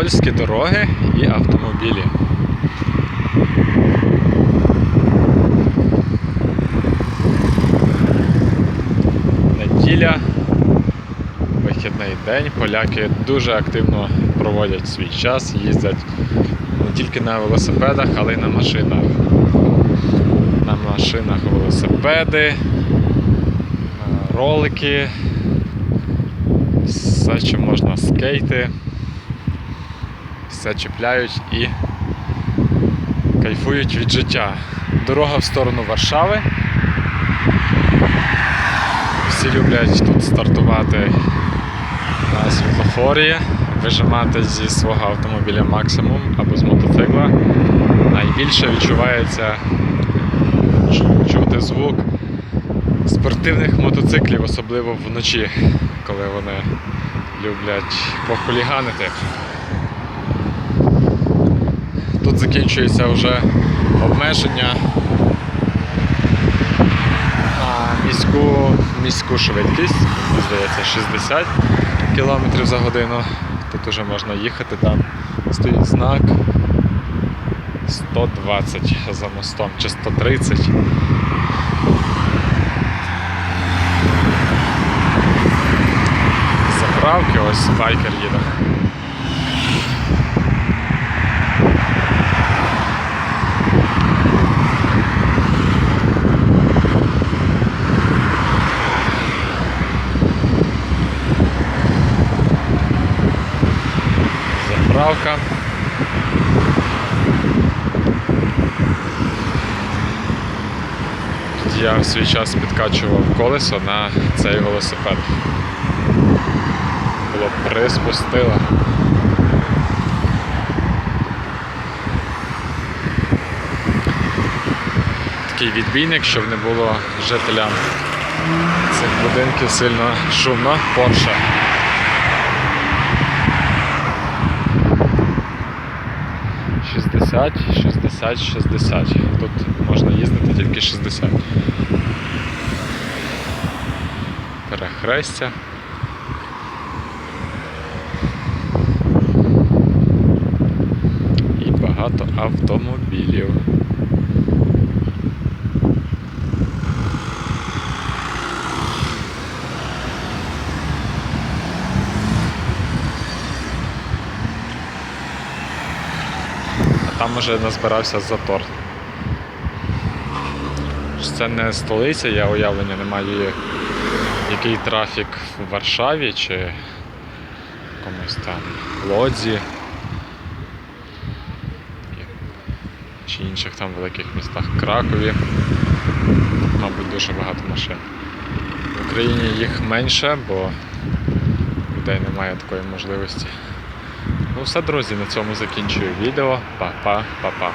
Польські дороги і автомобілі. Неділя, вихідний день. Поляки дуже активно проводять свій час, їздять не тільки на велосипедах, але й на машинах. На машинах велосипеди, ролики, все, що можна, скейти, все чіпляють і кайфують від життя. Дорога в сторону Варшави. Всі люблять тут стартувати на світлофорі, вижимати зі свого автомобіля максимум або з мотоцикла. Найбільше відчувається чути звук спортивних мотоциклів, особливо вночі, коли вони люблять похуліганити. Тут закінчується вже обмеження на міську, міську швидкість, мені здається, 60 км за годину. Тут вже можна їхати, там стоїть знак 120 за мостом чи 130. Заправки, ось байкер їде. Заправка. Я в свій час підкачував колесо на цей велосипед. Було приспустило. Такий відбійник, щоб не було жителям цих будинків сильно шумно. Порше. Шістдесят, шістдесят, шістдесят. Тут можна їздити тільки 60. Перехрестя. І багато автомобілів. Там уже назбирався затор. Це не столиця, я уявлення не маю, який трафік в Варшаві чи комусь там Лодзі. Чи інших там великих містах Кракові. Мабуть, дуже багато машин. В Україні їх менше, бо людей немає такої можливості. Ну все, друзі, на цьому закінчую відео. Па-па, па-па.